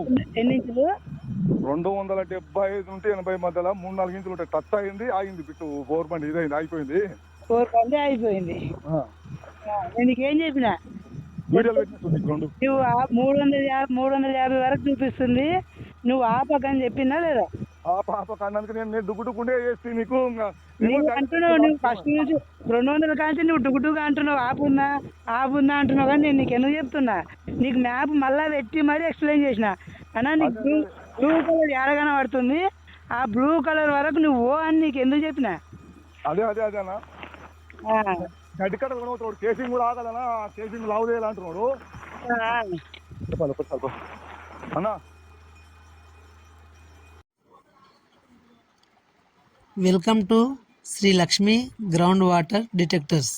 ఎన్ని ఇంచులు రెండు వందల డెబ్బై ఐదు నుండి ఎనభై మధ్యలో మూడు నాలుగు ఇంచులు ఉంటాయి టచ్ అయింది ఆగింది బిట్టు. బోర్ బండి ఇదైంది అయిపోయింది. ఫోర్ కంటే అయిపోయింది. నేను నీకేం చెప్పిన? వీడియోలు రెండు నువ్వు ఆ- మూడు వందల యాభై మూడు వందల యాభై వరకు చూపిస్తుంది. నువ్వు ఆపకని చెప్పిందా లేదా? ఆ పాప కన్నందుకు నేను నేను డుగ్గు డుగ్గుండే చేసి నీకు అంటున్నావు నువ్వు ఫస్ట్ నుంచి రెండు వందల కాంచి నువ్వు డుగుడుగా అంటున్నావు ఆపుందా ఆపుందా అంటున్నావు కానీ నేను నీకు ఎందుకు చెప్తున్నా? నీకు మ్యాప్ మళ్ళా పెట్టి మరీ ఎక్స్ప్లెయిన్ చేసిన. అన్నా నీకు బ్లూ బ్లూ కలర్ ఎడగానే పడుతుంది ఆ బ్లూ కలర్ వరకు నువ్వు ఓ అని నీకు ఎందుకు చెప్పిన? అదే అదే అదే అన్న. గడ్డి కట్ట కొనవుతాడు కేసింగ్ కూడా ఆగదనా కేసింగ్ లావు చేయాలంటున్నాడు. అన్న welcome to Shri Lakshmi ground water detectors.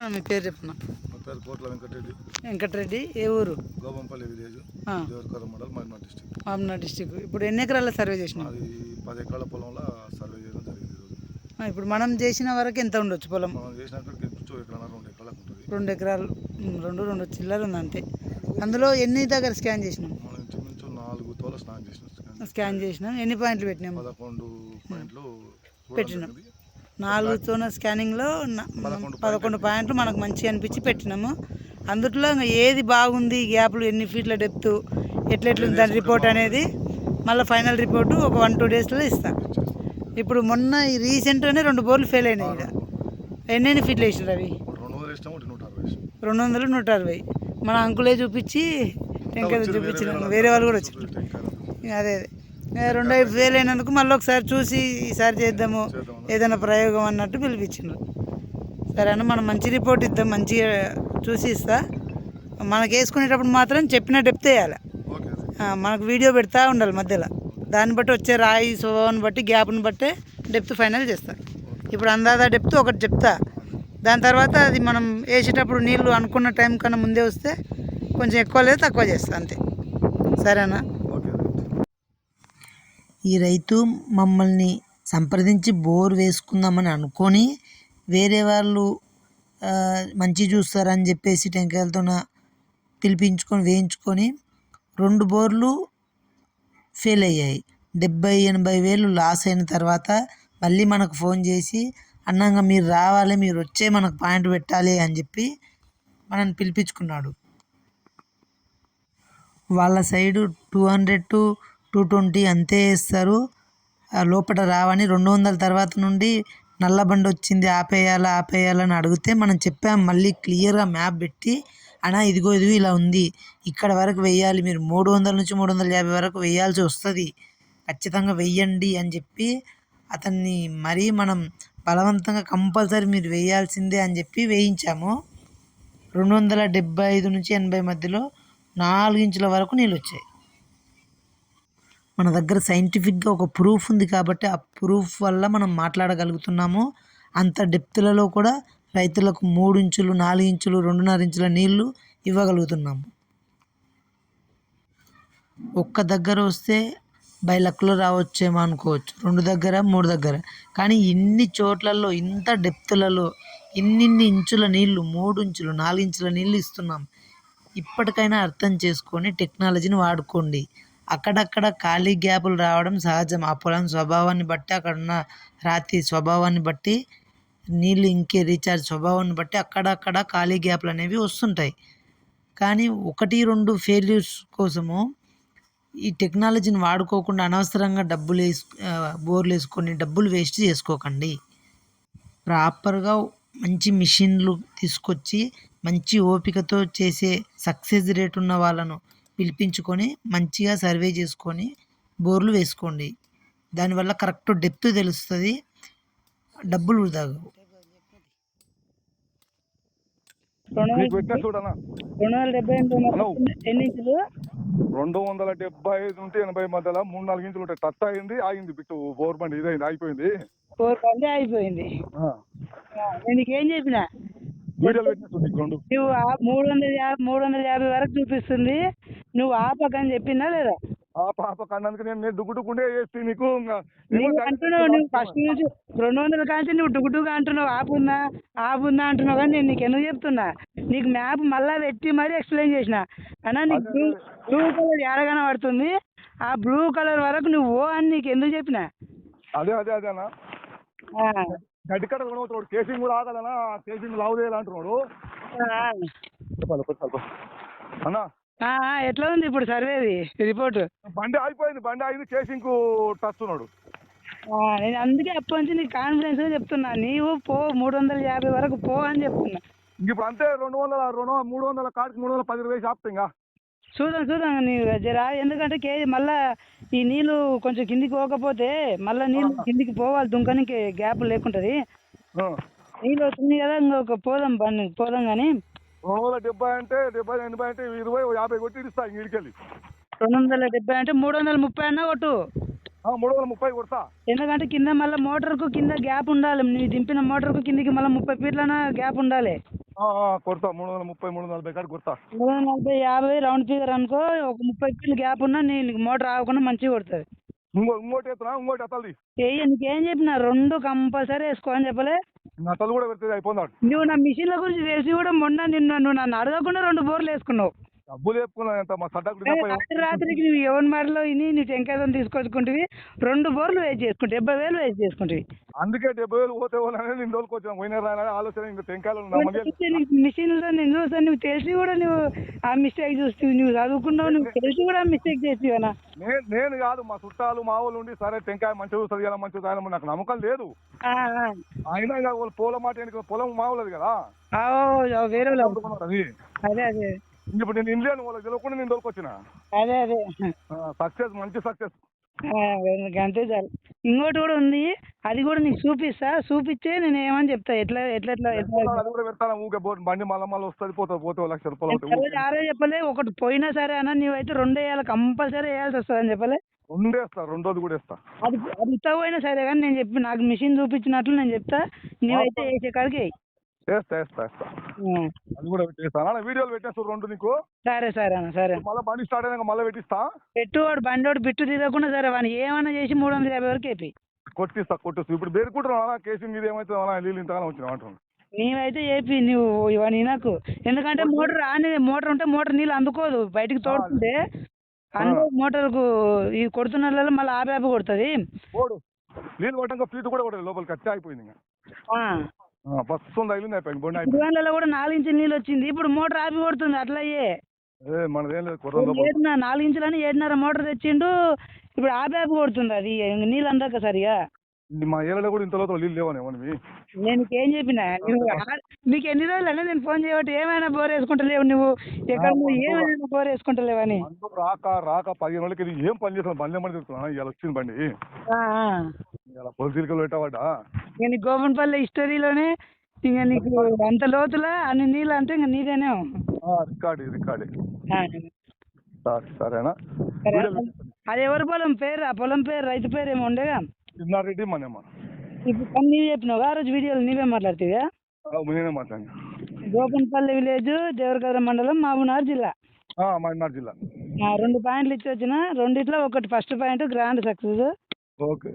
మీ పేరు చెప్పిన? నా పేరు కోట్ల వెంకటరెడ్డి. వెంకటరెడ్డి ఏ ఊరు? గోబంపల్లి విలేజ్ ఆ. దేవరకర మండల్ మహిమా డిస్టిక్ మామనా డిస్టిక్ ఇప్పుడు ఎన్ని ఎకరాల సర్వే చేసినాం అది పది ఎకరాల పొలంలో సర్వే చేయడం జరిగింది ఈరోజు. ఇప్పుడు మనం చేసిన వరకు ఎంత ఉండొచ్చు పొలం? మనం చేసినాక కొంచెం ఎకరాల రెండు ఎకరాలకు ఉంటుంది. రెండు ఎకరాలు ఉమ్, రెండు రెండు చిల్లర ఉంది అంతే అందులో ఎన్ని దగ్గర స్కాన్ చేసినాం మనం ఇంచుమించు నాలుగు తోల స్నానం చేసిన స్కాన్ చేసినాం ఎన్ని పాయింట్లు పెట్టినాం పదకొండు పాయింట్లు పెట్టినాం. నాలుగు తోన స్కానింగ్లో పదకొండు పాయింట్లు మనకు మంచిగా అనిపించి పెట్టినాము. అందుట్లో ఇంకా ఏది బాగుంది గ్యాప్లు ఎన్ని ఫీట్ల డెప్త్ ఎట్లెట్లుంది దాని రిపోర్ట్ అనేది మళ్ళీ ఫైనల్ రిపోర్టు ఒక వన్ టూ డేస్లో ఇస్తా. ఇప్పుడు మొన్న ఈ రీసెంట్గానే రెండు బోర్లు ఫెయిల్ అయినాయి ఇక్కడ ఎన్నెన్ని ఫీట్లు వేసినారు అవి? రెండు వందలు నూట అరవై మన అంకులే చూపించి టెంకాయ చూపించిన వేరే వాళ్ళు కూడా వచ్చారు అదే అదే. రెండు ఐదు ఫెయిల్ అయినందుకు మళ్ళీ ఒకసారి చూసి ఈసారి చేద్దాము ఏదైనా ప్రయోగం అన్నట్టు పిలిపించిండ్రు. సరే అన్న మనం మంచి రిపోర్ట్ ఇద్దాం మంచిగా చూసి ఇస్తా. మనకి వేసుకునేటప్పుడు మాత్రం చెప్పిన డెప్త్ వేయాలి. మనకు వీడియో పెడతా ఉండాలి మధ్యలో. దాన్ని బట్టి వచ్చే రాయి స్వభావాన్ని బట్టి గ్యాప్ని బట్టే డెప్త్ ఫైనల్ చేస్తా. ఇప్పుడు అందాదా డెప్త్ ఒకటి చెప్తా. దాని తర్వాత అది మనం వేసేటప్పుడు నీళ్ళు అనుకున్న టైం కన్నా ముందే వస్తే కొంచెం ఎక్కువ లేదా తక్కువ చేస్తా అంతే. సరేనా? ఈ రైతు మమ్మల్ని సంప్రదించి బోర్ వేసుకుందామని అనుకొని వేరే వాళ్ళు మంచి చూస్తారని చెప్పేసి టెంకాయలతో పిలిపించుకొని వేయించుకొని రెండు బోర్లు ఫెయిల్ అయ్యాయి. డెబ్బై ఎనభై వేలు లాస్ అయిన తర్వాత మళ్ళీ మనకు ఫోన్ చేసి అన్నంగా మీరు రావాలి మీరు వచ్చే మనకు పాయింట్ పెట్టాలి అని చెప్పి మనల్ని పిలిపించుకున్నాడు. వాళ్ళ side two hundred to two twenty అంతే వేస్తారు. లోపల రావని రెండు వందల తర్వాత నుండి నల్ల బండి వచ్చింది ఆపేయాలా ఆపేయాలని అడిగితే మనం చెప్పాం మళ్ళీ క్లియర్గా మ్యాప్ పెట్టి అనా ఇదిగో ఇదిగో ఇలా ఉంది ఇక్కడ వరకు వెయ్యాలి మీరు మూడు వందల నుంచి మూడు వందల యాభై వరకు వెయ్యాల్సి వస్తుంది ఖచ్చితంగా వెయ్యండి అని చెప్పి అతన్ని మరీ మనం బలవంతంగా కంపల్సరీ మీరు వేయాల్సిందే అని చెప్పి వేయించాము. రెండు వందల డెబ్బై ఐదు నుంచి ఎనభై మధ్యలో నాలుగు ఇంచుల వరకు నీళ్ళు వచ్చాయి. మన దగ్గర సైంటిఫిక్గా ఒక ప్రూఫ్ ఉంది కాబట్టి ఆ ప్రూఫ్ వల్ల మనం మాట్లాడగలుగుతున్నాము. అంత డెప్త్లలో కూడా రైతులకు మూడు ఇంచులు నాలుగు ఇంచులు రెండున్నర ఇంచుల నీళ్ళు ఇవ్వగలుగుతున్నాము. ఒక్క దగ్గర వస్తే బై లక్లో రావచ్చేమో అనుకోవచ్చు. రెండు దగ్గర మూడు దగ్గర. కానీ ఇన్ని చోట్లలో ఇంత డెప్త్లలో ఇన్నిన్ని ఇంచుల నీళ్ళు మూడు ఇంచులు నాలుగు ఇంచుల నీళ్ళు ఇస్తున్నాం. ఇప్పటికైనా అర్థం చేసుకొని టెక్నాలజీని వాడుకోండి. అక్కడక్కడ ఖాళీ గ్యాపులు రావడం సహజం. ఆ పొలం స్వభావాన్ని బట్టి అక్కడ ఉన్న రాతి స్వభావాన్ని బట్టి నీళ్ళు ఇంకే రీఛార్జ్ స్వభావాన్ని బట్టి అక్కడక్కడ ఖాళీ గ్యాప్లు అనేవి వస్తుంటాయి. కానీ ఒకటి రెండు ఫెయిల్యూర్స్ కోసము ఈ టెక్నాలజీని వాడుకోకుండా అనవసరంగా డబ్బులు వేసు బోర్లు వేసుకొని డబ్బులు వేస్ట్ చేసుకోకండి. ప్రాపర్గా మంచి మిషన్లు తీసుకొచ్చి మంచి ఓపికతో చేసే సక్సెస్ రేట్ ఉన్న వాళ్ళను పిలిపించుకొని మంచిగా సర్వే చేసుకొని బోర్లు వేసుకోండి. దానివల్ల కరెక్ట్ డెప్త్ తెలుస్తుంది. డబ్బులు వృధా కావు. రెండు వందల డెబ్బై ఐదు నుండి ఎనభై మధ్యలో మూడు నాలుగు ఇంచులు ఉంటాయి. టచ్ అయింది ఆగింది. బిట్టు బోర్ బండి ఇదైంది అయిపోయింది ఫోర్ కంటే అయిపోయింది నీకేం చెప్పిన? వీడియోలు నీకు రెండు. ఆ- మూడు వందల యాభై మూడు వందల యాభై వరకు చూపిస్తుంది. నువ్వు ఆపకని చెప్పిందా లేదా? ఆ పాప కన్నందుకు నేను నేను దుగ్గుడుకుండే చేస్తే నీకు నువ్వు అంటున్నావు నువ్వు ఫస్ట్ నుంచి రెండు వందల కాంచి నువ్వు అంటున్నావు. ఆపుందా? ఆపుందా అంటున్నావు కానీ నేను నీకు ఎందుకు చెప్తున్నా? నీకు మ్యాప్ మళ్ళా పెట్టి మరీ ఎక్స్ప్లెయిన్ చేసిన. అన్నా నీకు బ్లూ బ్లూ కలర్ ఎడగానే పడుతుంది ఆ బ్లూ కలర్ వరకు నువ్వు ఓ అని నీకు ఎందుకు చెప్పిన? అదే అదే అదే అన్న. ఆ, గడ్డికట్ట కూడా కేసింగ్ కేసింగ్ లావు చేయాలంటున్నాడు. అన్న ఎట్లా ఉంది ఇప్పుడు సర్వేది రిపోర్ట్ బండి ఆగిపోయింది బండి ఆగింది కేసింగ్ టచ్ ఉన్నాడు. నేను అందుకే అప్పటి నుంచి నీకు కాన్ఫిడెన్స్ చెప్తున్నా నీవు పో మూడు వందల యాభై వరకు పో అని చెప్తున్నా. ఇప్పుడు అంతే రెండు వందల రెండు వందల మూడు వందల కాడికి మూడు వందల పది వేసి ఆపుతా ఇంకా. చూద్దాం చూద్దాం నీవు జరా ఎందుకంటే కేజీ మళ్ళా ఈ నీళ్ళు కొంచెం కిందికి పోకపోతే మళ్ళీ నీళ్ళు కిందికి పోవాలి దుంకనికి గ్యాప్ లేకుంటది. నీళ్ళు వస్తుంది కదా ఇంకొక పోదాం బండి పోదాం కానీ వందల డెబ్బై అంటే డెబ్బై ఎనభై అంటే ఇరవై యాభై కొట్టి ఇస్తా ఇడికెళ్ళి రెండు వందల డెబ్బై అంటే మూడు వందల ముప్పై అన్నా కొట్టు. మూడు వందల ముప్పై కొడతా. ఎందుకంటే కింద మళ్ళీ మోటార్కు కింద గ్యాప్ ఉండాలి. నీ దింపిన మోటార్కు కిందికి మళ్ళీ ముప్పై ఫీట్లన గ్యాప్ ఉండాలి. కొడతా. మూడు వందల ముప్పై మూడు వందల నలభై కాడికి కొడతా. మూడు వందల నలభై యాభై రౌండ్ ఫిగర్ అనుకో ఒక ముప్పై ఫీట్లు గ్యాప్ ఉన్నా నీకు మోటార్ ఆగకుండా మంచిగా కొడుతుంది. ఇంకో ఇంకోటి ఎత్తున్నా ఇంకోటి ఎత్తాలి. ఏ నీకేం చెప్పిన? రెండు కంపల్సరీ వేసుకో అని చెప్పలే. కూడా నువ్వు నా మిషన్ల గురించి తెలిసి కూడా మొన్న నిన్న నువ్వు నన్ను అడగకుండా రెండు బోర్లు వేసుకున్నావు. డబ్బులు మా రాత్రి రాత్రికి నువ్వు ఎవరి మాటలో ఇని నువ్వు టెంకాయతో తీసుకొచ్చుకుంటువి. రెండు బోర్లు వేస్ట్ చేసుకుంటావు డెబ్బై వేలు వేస్ట్ చేసుకుంటువి. అందుకే డెబ్బై వేలు పోతే వాళ్ళని నేను రోజుకొచ్చాను పోయిన ఆలోచన ఇంకా టెంకాయలు మిషన్లతో నేను చూస్తాను నువ్వు తెలిసి కూడా నువ్వు ఆ మిస్టేక్ చూస్తావు నువ్వు చదువుకున్నావు నువ్వు తెలిసి కూడా మిస్టేక్ చేస్తావనా నేను కాదు మా చుట్టాలు మా వాళ్ళు ఉండి సరే టెంకాయ మంచిగా చూస్తుంది కదా మంచిగా నాకు నమ్మకం లేదు. అయినా వాళ్ళు పొలం మాట పొలం మా వాళ్ళది కదా వేరే అదే అదే. ఇప్పుడు నేను ఇండియన్ వాళ్ళకి తెలియకుండా నేను దొరికొచ్చిన అదే అదే. సక్సెస్ మంచి సక్సెస్ అంతే చాలు. ఇంకోటి కూడా ఉంది అది కూడా నీకు చూపిస్తా చూపించే నేను ఏమని చెప్తా ఎట్లా ఎట్లా ఎట్లా ఎట్లా ఊకే బండి మళ్ళీ మళ్ళీ వస్తుంది పోతుంది పోతే ఓ లక్ష రూపాయలు ఆరే చెప్పలే ఒకటి పోయినా సరే అన్న నువ్వైతే రెండు వేయాలి కంపల్సరీ వేయాల్సి వస్తుంది అని చెప్పలే రెండేస్తా రెండోది కూడా ఇస్తా అది అది ఇస్తావైనా సరే కానీ నేను చెప్పి నాకు మిషన్ చూపించినట్లు నేను చెప్తా నువ్వైతే వేసే కాడికి. వేస్తా వేస్తా వేస్తా ఆ, అది కూడా పెట్టేస్తాను వీడియోలు పెట్టేస్తారు రెండు నీకు? సరే సరే అన్న సరే. మళ్ళీ బండి స్టార్ట్ అయినాక మళ్ళీ పెట్టిస్తా. పెట్టువాడు బండోడు బిట్టు తీరకుండా సరే వాడిని ఏమన్నా చేసి మూడు వందల యాభై వరకు వేపి. కొట్టిస్తా కొట్టిస్తా. ఇప్పుడు బెరుకుంటున్నా కేసు మీద ఏమైతే నీళ్ళు ఇంతగానో వచ్చినా అంటున్నాను నీవైతే చెప్పి నువ్వు ఇవన్నీ నాకు ఎందుకంటే మోటార్ ఆనే మోటార్ ఉంటే మోటార్ నీళ్ళు అందుకోదు. బయటికి తోడుతుంటే అందులో మోటార్కు ఈ కొడుతున్న మళ్ళీ ఆపి ఆపి కొడుతుంది. నీళ్ళు కొట్టాక ఫీట్ కూడా కొట్టలేదు లోపలికి అయిపోయింది అయిపోయింది బండి అయిపోయింది. కూడా నాలుగు ఇంచుల నీళ్ళు వచ్చింది. ఇప్పుడు మోటార్ ఆపి కొడుతుంది అట్లా ఏ మనదేం లేదు కొర్రం లోపల ఏడున్నర నాలుగు ఇంచులని ఏడున్నర మోటార్ తెచ్చిండు ఇప్పుడు ఆపి ఆపి కొడుతుంది అది నీళ్ళు అందక సరిగా. మా కూడా ఇంత లోపల నీళ్ళు లేవని మనవి నేను నీకేం చెప్పిన నువ్వు ఆ- నీకు ఎన్ని రోజులు నేను ఫోన్ చేయబట్టి ఏమైనా బోర్ వేసుకుంటలేవు నువ్వు. ఎక్కడ నువ్వు ఏమైనా బోర్ వేసుకుంటలేవని అందరూ రాక రాక పదిహేను రోజులకి ఇది ఏం పని చేస్తాను? బండి ఏమని చెప్తున్నా ఇవాళ వచ్చింది బండి. ఆ, ఆ. ఇలా పొలిసికలు పెట్టవాడా ఇక నీ గోపన్పల్లి హిస్టరీలోనే ఇంకా నీకు అంత లోతులా అన్ని నీళ్ళు అంటే ఇంకా నీదేనే రికార్డు రికార్డు. సరేనా? సరే. అది ఎవరి పొలం పేరు? ఆ పొలం పేరు రైతు పేరు ఏమో ఉండేగా? చిన్నారెడ్డి మనమ్మ. ఇప్పుడు నీవే చెప్పినావు ఆ రోజు వీడియోలు నీవే మాట్లాడుతావా? నేనే మాట్లాడినా. గోపన్పల్లి విలేజ్ దేవరకద్ర మండలం మహబూబ్నగర్ జిల్లా. మహబూబ్నగర్ జిల్లా. ఆ, రెండు పాయింట్లు ఇచ్చి వచ్చిన రెండిట్లో ఒకటి first point grand success okay.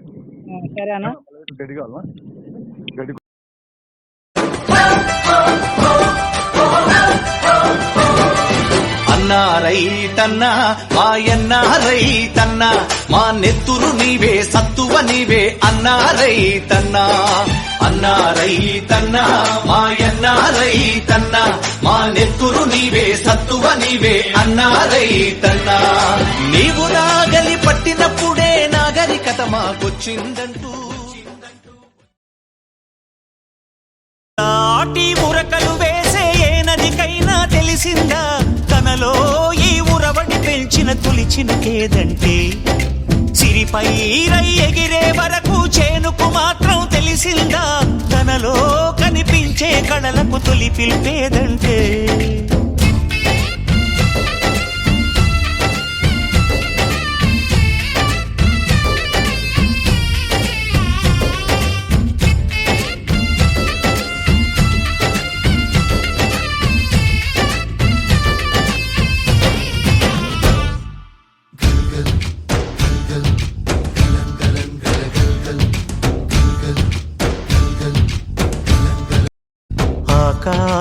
సరేనా? రైతన్నా మాయన్న రైతన్నా మా నెత్తురు నీవే సత్తువ నీవే అన్నా రైతన్నా. అన్నా రైతన్నా మాయన్న రైతన్నా మా నెత్తురు నీవే సత్తువ నీవే అన్నా రైతన్నా. నీవు నాగలి పట్టినప్పుడే నాగరికత మాకొచ్చిందంటూ. నాటి మురకలు వేసే ఏ నదికైనా తెలిసిందా? ఉరవడి తొలిచిన కేదంటే సిరిపై రై ఎగిరే వరకు చేనుకు మాత్రం తెలిసిందా? తనలో కనిపించే కళలకు తొలి పిలిపేదంటే